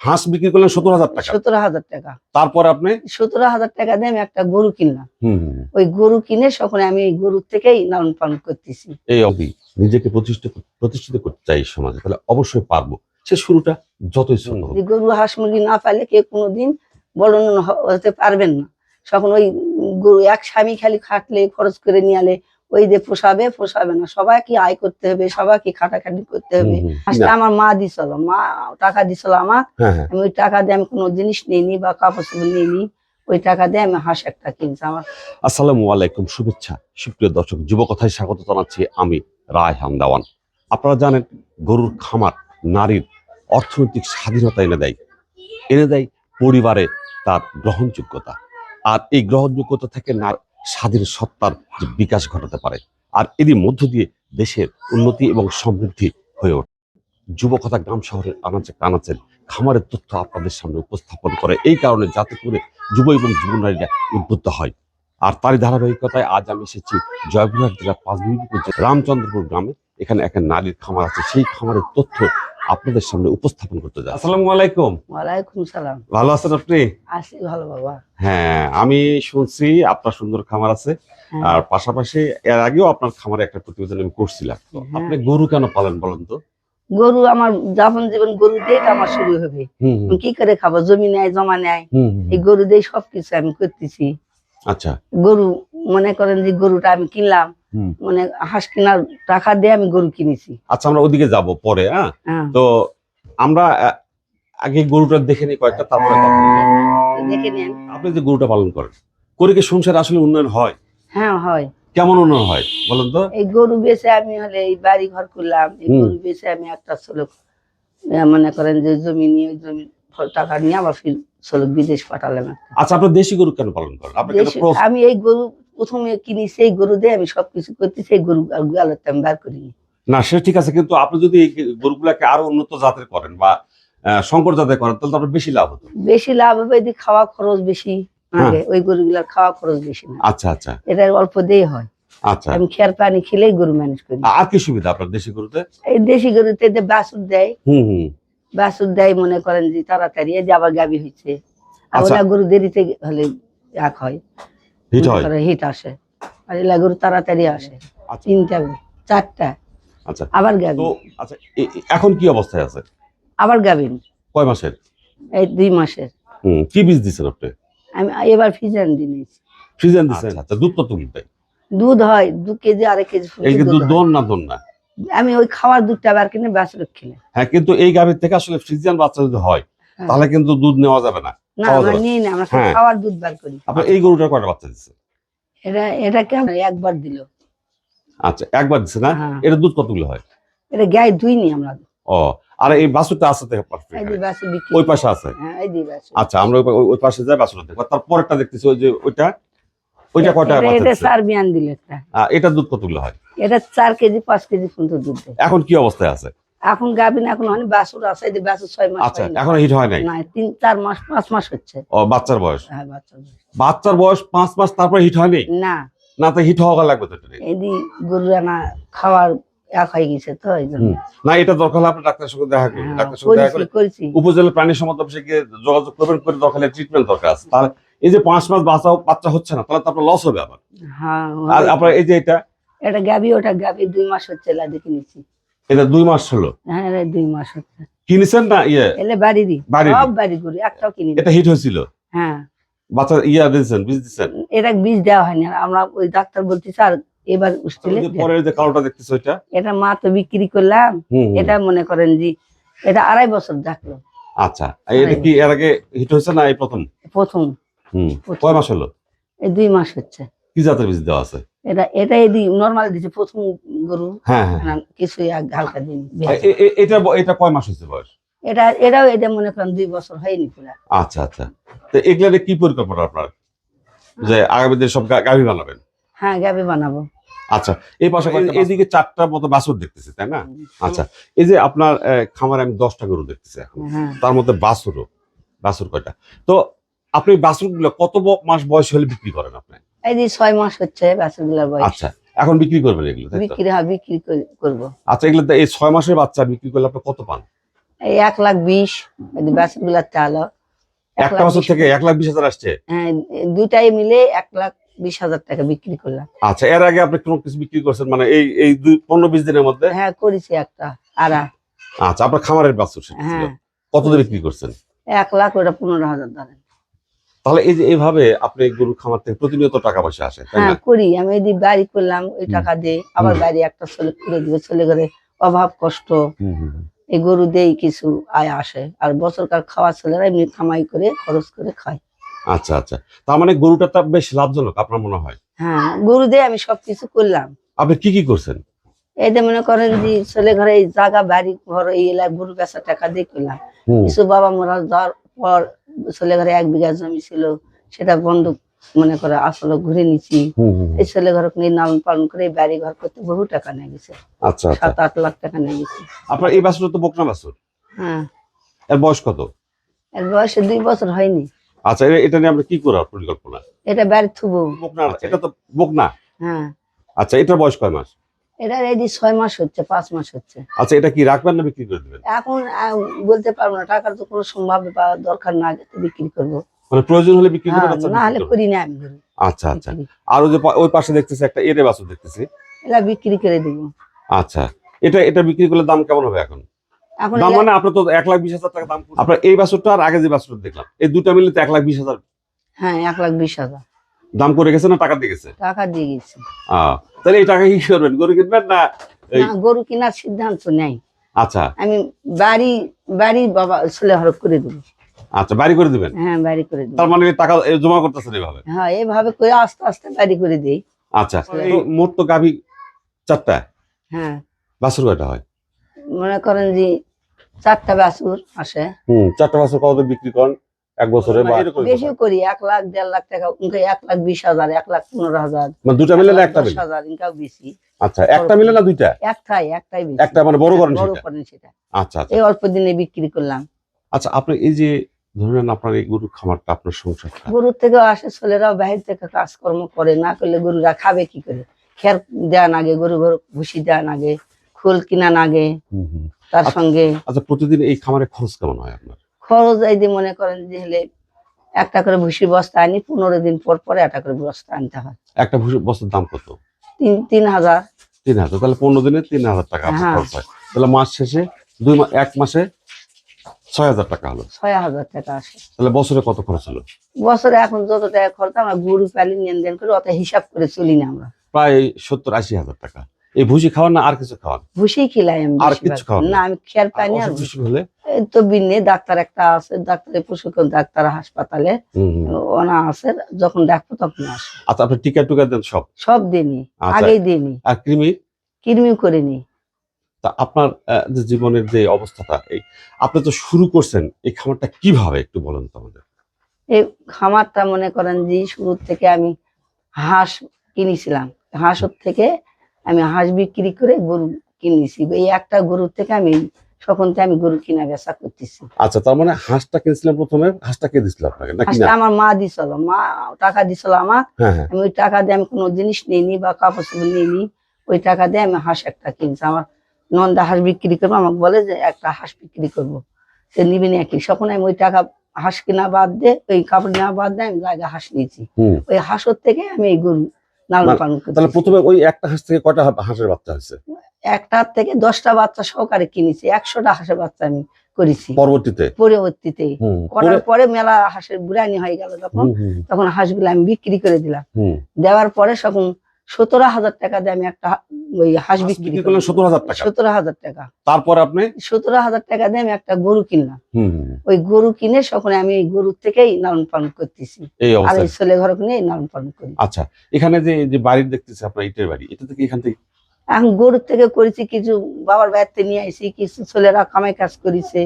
হাঁস বিক্রি করলেন সতেরো হাজার টাকা। সতেরো হাজার টাকা। তারপরে আপনি? সতেরো হাজার টাকা দিয়ে আমি একটা গরু কিনলাম। ওই গরু কিনে সখন আমি এই গরুর থেকেই লালন পালন করতেছি। এই অবধি নিজেকে প্রতিষ্ঠিত প্রতিষ্ঠিত করতে চাই সমাজে তাহলে অবশ্যই পারব। সে শুরুটা যতই ছোট গরু হাঁস মুরগি না পালে কেউ কোনোদিন বড় হতে পারবেন না। তখন ওই গরু এক স্বামী খালি খাটলে খরচ করে নিয়ে আলে ওই যে পোষাবে পোষাবে না। সবাইকে আয় করতে হবে সবাইকে খাটাখাটি করতে হবে। হাঁসটা আমার মা দিছিল মা টাকা দিছিল আমার। হ্যাঁ হ্যাঁ। আমি ওই টাকা দিয়ে আমি কোনো জিনিস নিইনি বা কাপড় চোপড় নিইনি। ওই টাকা দিয়ে আমি হাঁস একটা কিনছি আমার। আসসালামু আলাইকুম শুভেচ্ছা। সুপ্রিয় দর্শক যুবকথায় স্বাগত জানাচ্ছি আমি রায় হামদাওয়ান। আপনারা জানেন গরুর খামার নারীর অর্থনৈতিক স্বাধীনতা এনে দেয়। এনে দেয় পরিবারে তার গ্রহণযোগ্যতা। আর এই গ্রহণযোগ্যতা থেকে না স্বাধীন সত্তার যে বিকাশ ঘটাতে পারে। আর এরই মধ্য দিয়ে দেশের উন্নতি এবং সমৃদ্ধি হয়ে ওঠে। যুবকথা গ্রাম শহরের আনাচে কানাচের খামারের তথ্য আপনাদের সামনে উপস্থাপন করে। এই কারণে যাতে করে যুব এবং যুব নারীরা উদ্বুদ্ধ হয়। আর তারই ধারাবাহিকতায় আজ আমি এসেছি জয়পুরহাট জেলার পাঁচবিবিপুর রামচন্দ্রপুর গ্রামে। এখানে একটা নারীর খামার আছে। সেই খামারের তথ্য আপনাদের সামনে উপস্থাপন করতে যাই আসসালামু আলাইকুম। ওয়ালাইকুম সালাম। ভালো আছেন আপনি? আসি ভালো বাবা। হ্যাঁ আমি শুনছি আপনার সুন্দর খামার আছে। হ্যাঁ। আর পাশাপাশি এর আগেও আপনার খামারে একটা প্রতিবেদন আমি করছিলাম। তো হ্যাঁ। আপনি গরু কেন পালন বলেন তো? গরু আমার যাপন জীবন গরু দিয়ে আমার শুরু হবে। কি করে খাব? জমি নেয় জমা নেয় এই গরু দিয়ে সবকিছু আমি করতেছি। আচ্ছা। গরু মনে করেন যে গরুটা আমি কিনলাম। মানে হাঁস কেনার টাকা দিয়ে আমি গরু কিনেছি। আচ্ছা আমরা ওদিকে যাব পরে হ্যাঁ? হ্যাঁ। তো আমরা আগে গরুটা দেখে নিই কয়েকটা তারপরে দেখে নেন। আপনি যে গরুটা পালন করেন করে কি সংসার আসলে উন্নয়ন হয়? হ্যাঁ হয়। কেমন উন্নয়ন হয় বলেন তো? এই গরু বেচে আমি হলে এই বাড়ি ঘর করলাম এই গরু বেচে আমি একটা শ্লোক মনে করেন যে জমি নিয়ে ওই জমি টাকা নিয়ে আবার ফির শ্লোক বিদেশ পাঠালাম। আচ্ছা আপনি দেশি গরু কেন পালন করেন? আমি এই গরু প্রথমে কিনি সেই গরু দিয়ে আমি সবকিছু করতে সেই গরু গালতে আমি বার করি না সে ঠিক আছে কিন্তু আপনি যদি এই গরুগুলাকে আরও উন্নত জাতের করেন বা সংকর জাতের করেন তাহলে আপনার বেশি লাভ হতো। বেশি লাভ হবে এদিকে খাওয়া খরচ বেশি হ্যাঁ। আগে ওই গরুগুলার খাওয়া খরচ বেশি না আচ্ছা আচ্ছা। এটা অল্প দিয়ে হয়। আচ্ছা। আমি খেয়ার পানি খেলেই গরু ম্যানেজ করি। আর কি সুবিধা আপনার দেশি গরুতে? এই দেশি গরুতে যে বাছুর দেয় হুম হুম। বাছুর দেয় মনে করেন যে তাড়াতাড়ি যে আবার গাবি হয়েছে আর আচ্ছা। ওলা গরু দেরিতে হলে এক হয়। হিট হয়? হিট আসে। আর তাড়াতাড়ি আসে। আচ্ছা। তিনটা চারটা। আচ্ছা। আবার তো আচ্ছা এখন কি অবস্থায় আছে? আবার গাবিন কয় মাসের? এই দুই মাসের। হুম কি বীজ দিচ্ছেন আপনি? আমি এবার ফিজান দিয়েছি ফ্রিজেন দিচ্ছেন আচ্ছা দুধ কত দুধ হয় দু কেজি আড়াই কেজি এই দুধ হয়। না দোন না? আমি ওই খাওয়ার দুধটা আবার কিনে বাছুর খেলে হ্যাঁ কিন্তু এই গাভীর থেকে আসলে ফ্রিজিয়ান বাচ্চা যদি হয় হ্যাঁ। তাহলে কিন্তু দুধ নেওয়া যাবে না। না খাওয়া আমরা দাওয়া। না আমরা হ্যাঁ। খাওয়ার দুধ বার করি। আপনার এই গরুটার কয়টা বাচ্চা দিচ্ছে? এটা এটা কেমন একবার দিল। আচ্ছা একবার দিচ্ছে না? হ্যাঁ। এটা দুধ কতগুলো হয়? এটা গায়ে ধুইনি আমরা। ও আর এই বাছুরটা আছে দেখো পাশে এই যে বাছুর বিক্রি ওই পাশে আছে? হ্যাঁ এই যে বাছুর। আচ্ছা আমরা ওই ওই- ওই পাশে যাই বাছুরটা দেখো। তারপরেরটা দেখতেছি ওই যে ওইটা। ওইটা কয়টা এটা- বাচ্চা এটা দিচ্ছে? চার বিয়ান দিল একটা। আহ, এটা দুধ কতগুলো হয়? এটা চার কেজি পাঁচ কেজি পর্যন্ত দুধ দেয়। এখন কি অবস্থায় আছে? এখন গাবিন এখন অনেক বাছুর আছে এই বাছুর ছয় মাস আচ্ছা এখন হিট হয় নাই? না তিন চার মাস পাঁচ মাস হচ্ছে। ও বাচ্চার বয়স? হ্যাঁ বাচ্চার বয়স। বাচ্চার বয়স পাঁচ মাস তারপর হিট হয়নি? না। না তো হিট হওয়া লাগবে তো। এদি গরু রানা খাওয়ার এক হয়ে গেছে তো এই জন্য। না এটা দরকার হলে আপনি ডাক্তারের সঙ্গে দেখা করুন। ডাক্তার ডাক্তারের সঙ্গে দেখা করেছি করে উপজেলা প্রাণী সম্পদ অফিসে গিয়ে যোগাযোগ করবেন করে দরকার ট্রিটমেন্ট দরকার আছে। তাহলে এই যে পাঁচ মাস বাচ্চা বাচ্চা হচ্ছে না তাহলে তো আপনার লস হবে আবার। হ্যাঁ আর আপনার এই যে এটা? এটা গাবি ওটা গাবি দুই মাস হচ্ছে লাদি কিনেছি এটা দুই মাস হলো। হ্যাঁ দুই মাস হচ্ছে। কিনেছেন না? ইয়ে? এলে বাড়িরই? সব বাড়ি একটাও কিনি এটা হিট হয়েছিল? হ্যাঁ। বাচ্চা ইয়া দিয়েছেন বীজ দিচ্ছেন এটা বীজ দেওয়া হয়নি। আমরা ওই ডাক্তার বলতেছি আর এবার উঠছিলে পরে যে কালোটা দেখতেছো এটা? এটা মা তো বিক্রি করলাম। এটা মনে করেন যে এটা আড়াই বছর থাকল আচ্ছা এটা কি এর আগে হিট হয়েছে না এই প্রথম? প্রথম। হুম প্রথম। কয় মাস হলো? এই দুই মাস হচ্ছে। কি জাতের বীজ দেওয়া আছে? এটা এটা এদি নর্মাল দিছে প্রথম গরু। হ্যাঁ হ্যাঁ। কিছু এক হালকা দিন এটা এটা কয় মাস হয়েছে বয়স? এটা এটাও এটা মনে করেন দুই বছর হয়নি পুরা। আচ্ছা আচ্ছা। তো এগুলা কি পরিকল্পনা আপনার? যে আগামী দিনে সব গা- গাভী বানাবেন? হ্যাঁ গাবি বানাবো। আচ্ছা এই পাশে এই- এইদিকে চারটা মতো বাছুর দেখতেছি তাই না? আচ্ছা এই যে আপনার খামারে আমি দশটা গরু দেখতেছি এখন। হ্যাঁ। তার মধ্যে বাছুরও বাছুর কয়টা? তো আপনি বাছুরগুলো কত মাস বয়স হলে বিক্রি করেন আপনি? এই যে ছয় মাস হচ্ছে বাছুরগুলার বয়স। আচ্ছা এখন বিক্রি করবেন এগুলো তাই বিক্রি হয় বিক্রি আচ্ছা এগুলো এই ছয় মাসের বাচ্চা বিক্রি করলে আপনি কত পান? এই এক লাখ বিশ একটা বছর থেকে এক লাখ বিশ হাজার আসছে? হ্যাঁ দুইটাই মিলে এক লাখ বিশ হাজার টাকা বিক্রি করলাম। আচ্ছা এর আগে আপনি কোনো কিছু বিক্রি করছেন? মানে এই এই দুই পনেরো বিশ দিনের মধ্যে? হ্যাঁ করেছি একটা আড়া। আচ্ছা আপনার খামারের বাছুর হ্যাঁ। কত দিয়ে বিক্রি করছেন? এক লাখ ওটা পনেরো হাজার ধরেন। তাহলে এই যে এইভাবে আপনি গরুর খামার থেকে প্রতিনিয়ত টাকা পয়সা আসে হ্যাঁ করি। আমি যদি বাড়ি করলাম ওই টাকা দিয়ে আবার বাড়ি একটা ছেলে করে দিবে। ছেলে করে অভাব কষ্ট। এই গরু দিয়েই কিছু আয় আসে। আর বছরকার খাওয়া ছেলেরা এমনি কামাই করে খরচ করে খায়। আচ্ছা আচ্ছা। তার মানে গরুটা তো বেশ লাভজনক আপনার মনে হয়? হ্যাঁ গরু দিয়ে আমি সবকিছু করলাম। আপনি কি কি করছেন? এই যে মনে করেন যে ছেলে ঘরে এই জায়গা বাড়ি ঘর এই এলাকায় গরু বেচা টাকা দিয়ে করলাম। কিছু বাবা মরা যাওয়ার পর ছেলে ঘরে এক বিঘা জমি ছিল সেটা বন্ধক মনে করে আসলে ঘুরে নিছি। এই ছেলে ঘর নিয়ে লালন পালন করে বাড়ি ঘর করতে বহু টাকা নিয়ে গেছে। আচ্ছা আচ্ছা। সাত আট লাখ টাকা নিয়ে গেছে। আপনার এই বাছুর তো বকনা বাছুর? হ্যাঁ। এর বয়স কত? এর বয়সে দুই বছর হয়নি। আচ্ছা এটা নিয়ে আপনি কি করার পরিকল্পনা? এটা বাড়ি থুবো। বকনা এটা তো বকনা। হ্যাঁ। আচ্ছা এটার বয়স কয় মাস? এটা এই ছয় মাস হচ্ছে পাঁচ মাস হচ্ছে। আচ্ছা এটা কি রাখবেন না বিক্রি করে দিবেন? এখন বলতে পারব না টাকার তো কোনো সম্ভাব্য দরকার না তো বিক্রি করব। মানে প্রয়োজন হলে বিক্রি করে হ্যাঁ, না হলে করি না আমি আচ্ছা আচ্ছা। আর ওই যে ওই পাশে দেখতেছি একটা এরে বাছুর দেখতেছি। এটা বিক্রি করে দিব। আচ্ছা এটা এটা বিক্রি করলে দাম কেমন হবে এখন? এখন দাম মানে আপনার তো এক লাখ বিশ হাজার টাকা দাম। আপনার এই বাসুরটা আর আগে যে বাছুরটা দেখলাম এই দুটা মিলে তো এক লাখ বিশ হাজার। হ্যাঁ এক লাখ বিশ হাজার। দাম করে গেছে না টাকা দিয়ে গেছে? টাকা দিয়ে গেছি। তাহলে এই টাকা কি করবেন? গরু কিনবেন না না গরু কেনার সিদ্ধান্ত নেই। আচ্ছা। আমি বাড়ি বাড়ি বাবা ছেলে হরফ করে দেবো। আচ্ছা বাড়ি করে দিবেন? হ্যাঁ বাড়ি করে দেবো। তার মানে টাকা জমা করতেছেন এইভাবে? হ্যাঁ এভাবে করে আস্তে আস্তে বাড়ি করে দিই। আচ্ছা মোট তো গাভী চারটা। হ্যাঁ। বাছুর কয়টা হয়? মনে করেন যে চারটা বাছুর আসে। হুম চারটা বাছুর কত বিক্রি করেন? এক বছরে বেশি করি এক লাখ দেড় লাখ টাকা উনকে এক লাখ বিশ হাজার এক লাখ পনেরো হাজার। মানে দুটা মিলে না একটা মিলে? হাজার ইনকাও বেশি। আচ্ছা একটা মিলে না দুইটা? একটাই একটাই বেশি। একটা মানে বড় করেন বড় সেটা? করেন সেটা। আচ্ছা আচ্ছা। এই অল্প দিনে বিক্রি করলাম। আচ্ছা আপনি এই যে ধরেন আপনার এই গরুর খামারটা আপনার সংসারটা। গরুর থেকেও আসে ছেলেরাও বাহির থেকে কাজকর্ম করে না করলে গরুরা খাবে কি করে? খের দেওয়া নাগে গরু গরু ভুসি দেওয়া নাগে খোল কিনা নাগে হুম, হুম। তার আচ্ছা। সঙ্গে। আচ্ছা প্রতিদিন এই খামারে খরচ কেমন হয় আপনার? খরচ এই যে মনে করেন যে হলে একটা করে ভুসির বস্তা আনি পনেরো দিন পর পরে একটা করে বস্তা আনতে হয়। একটা ভুষি- বস্তার দাম কত? তিন তিন হাজার। তিন হাজার তাহলে পনেরো দিনে তিন হাজার টাকা আপনার হ্যাঁ। খরচ হয়। তাহলে মাস শেষে দুই এক মাসে ছয় হাজার টাকা হলো। ছয় হাজার টাকা আসে। তাহলে বছরে কত খরচ হলো? বছরে এখন যত টাকা খরচ আমরা গরু পালি লেনদেন করে অত হিসাব করে চলি না আমরা। প্রায় সত্তর আশি হাজার টাকা। এই ভুসি খাওয়ান না আর কিছু খাওয়ান ভুসি খিলাই আমি আর। কিচ্ছু খাওয়ান না? আমি খেয়াল আর পাই না অসুখ হলে? তো বিনে ডাক্তার একটা আছে ডাক্তারের প্রশিক্ষণ ডাক্তার হাসপাতালে। ওনা আছে যখন ডাকবো তখন আসে আচ্ছা আপনি টিকা টুকা দেন সব? সব দিনই আচ্ছা। আগেই দিনই। আর কৃমি? কিরমিও করিনি তা আপনার যে জীবনের যে অবস্থাটা এই আপনি তো শুরু করছেন এই খামারটা কীভাবে একটু বলেন তো আমাদের? এই খামারটা মনে করেন যে শুরু থেকে আমি হাঁস কিনেছিলাম। হাঁসের থেকে আমি হাঁস বিক্রি করে গরু কিনেছি। এই একটা গরুর থেকে আমি তখন থেকে আমি গরু কিনা বেচা করতেছি। আচ্ছা তার মানে হাঁসটা কিনেছিলেন প্রথমে হাঁসটা কে দিছিল আপনাকে হাঁসটা আমার মা দিছিল মা টাকা দিছিল আমার। হ্যাঁ হ্যাঁ। আমি ওই টাকা দিয়ে আমি কোনো জিনিস নিইনি বা কাপড় চোপড় নিইনি ওই টাকা দিয়ে আমি হাঁস একটা কিনছি। আমার নন্দা হাঁস বিক্রি করব আমাকে বলে যে একটা হাঁস বিক্রি করব। সে নিবি না কি তখন আমি ওই টাকা হাঁস কেনা বাদ দিয়ে ওই কাপড় নেওয়া বাদ দিয়ে আমি জায়গা হাঁস নিয়েছি। ওই হাঁসের থেকে আমি এই গরু লালন মানে- তাহলে প্রথমে ওই একটা হাঁস থেকে কয়টা হাঁসের বাচ্চা হয়েছে? একটা থেকে দশটা বাচ্চা সহকারে কিনেছি একশোটা হাঁসের বাচ্চা আমি করেছি। পরবর্তীতে? পরবর্তীতে। করার পরে- মেলা হাঁসের বুড়ানি হয়ে গেল তখন। তখন হাঁসগুলো আমি বিক্রি করে দিলাম। দেওয়ার পরে তখন সতেরো হাজার টাকা দিয়ে আমি একটা ওই হাঁস বিক্রি করলেন সত্তর হাজার টাকা। সতেরো হাজার টাকা। তারপর আপনি? সতেরো হাজার টাকা দিয়ে আমি একটা গরু কিনলাম। ওই গরু কিনে তখন আমি এই গরুর থেকেই লালন পালন করতেছি। আর ওই ছেলে ঘর নিয়ে লালন পালন করি। আচ্ছা এখানে যে যে বাড়ি দেখতেছি আপনার ইটের বাড়ি এটা থেকে এখান থেকে এখন গরুর থেকে করেছি কিছু বাবার বাড়িতে নিয়ে আইছি কিছু ছেলেরা কামাই কাজ করেছে।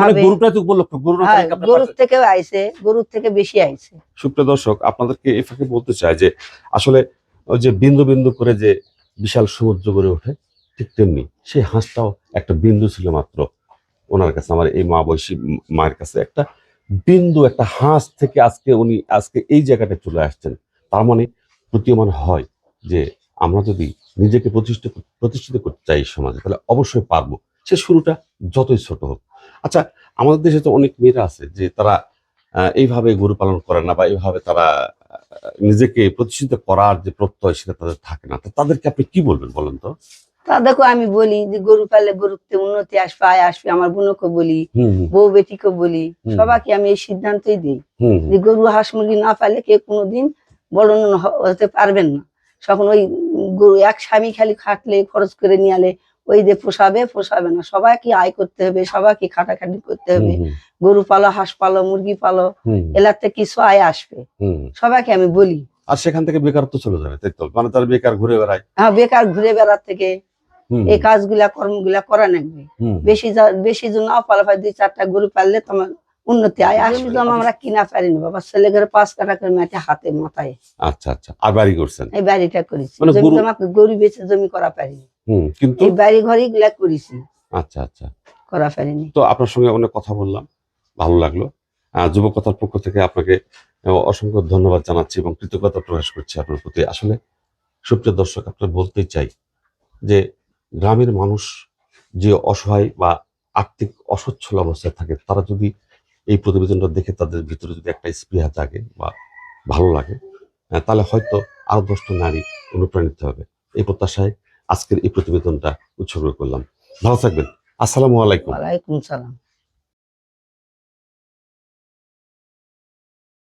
মানে গরু হ্যাঁ গরুর কাছে- থেকেও আইছে গরুর থেকে বেশি আইছে। সুপ্রিয় দর্শক আপনাদেরকে এই ফাঁকে বলতে চাই যে আসলে ওই যে বিন্দু বিন্দু করে যে বিশাল সমুদ্র গড়ে ওঠে, ঠিক তেমনি সেই হাঁসটাও একটা বিন্দু ছিল মাত্র ওনার কাছে, আমার এই মা বয়সী মায়ের কাছে একটা বিন্দু, একটা হাঁস থেকে আজকে উনি আজকে এই জায়গাটা চলে আসছেন। তার মানে প্রতীয়মান হয় যে আমরা যদি নিজেকে প্রতিষ্ঠিত প্রতিষ্ঠিত করতে চাই সমাজে, তাহলে অবশ্যই পারব। সে শুরুটা যতই ছোট হোক। আচ্ছা আমাদের দেশে তো অনেক মেয়েরা আছে যে তারা এইভাবে গরু পালন করে না বা এইভাবে তারা নিজেকে প্রতিষ্ঠিত করার যে প্রত্যয় সেটা তাদের থাকে না। তো তাদেরকে আপনি কি বলবেন বলেন তো? তা দেখো আমি বলি যে গরু পালে গরুতে উন্নতি আসবে আয় আসবে আমার বোনকে বলি বউ বেটিকে বলি সবাইকে আমি এই সিদ্ধান্তই দিই যে গরু হাঁস মুরগি না পালে কেউ কোনোদিন বড় হতে পারবেন না। তখন ওই গরু এক স্বামী খালি খাটলে খরচ করে নিয়ে আলে ওই যে পোষাবে পোষাবে না। সবাইকে আয় করতে হবে সবাইকে খাটাখাটি করতে হবে। গরু পালো হাঁস পালো মুরগি পালো এলাতে কিছু আয় আসবে। সবাইকে আমি বলি। আর সেখান থেকে বেকারত্ব চলে যাবে তাই তো? মানে তারা বেকার ঘুরে বেড়ায়। হ্যাঁ বেকার ঘুরে বেড়ার থেকে এই কাজগুলা কর্মগুলা করা লাগবে। বেশি বেশি জন নাও পালা দুই চারটা গরু পাললে তোমার উন্নতি আয়। আসলে তো আমরা কিনা পারি না বাবা ছেলে ঘরে পাঁচ কাটা করে মেটে হাতে মাথায়। আচ্ছা আচ্ছা। আর বাড়ি করছেন? এই বাড়িটা করেছি। মানে জমি জমা গরু বেচে জমি করা পারিনি। হুম। কিন্তু বাড়ি ঘরই গুলা করেছি। আচ্ছা আচ্ছা। করা পারিনি তো আপনার সঙ্গে অনেক কথা বললাম ভালো লাগল। আহ, যুবকথার পক্ষ থেকে আপনাকে অসংখ্য ধন্যবাদ জানাচ্ছি এবং কৃতজ্ঞতা প্রকাশ করছি আপনার প্রতি। আসলে সুপ্রিয় দর্শক আপনার বলতেই চাই যে গ্রামের মানুষ যে অসহায় বা আর্থিক অসচ্ছল অবস্থায় থাকে তারা যদি এই প্রতিবেদনটা দেখে তাদের ভিতরে যদি একটা স্পৃহা জাগে বা ভালো লাগে তাহলে হয়তো আরও দশটা নারী অনুপ্রাণিত হবে। এই প্রত্যাশায় আজকের এই প্রতিবেদনটা উৎসর্গ করলাম। ভালো থাকবেন। আসসালামু আলাইকুম। আলাইকুম সালাম।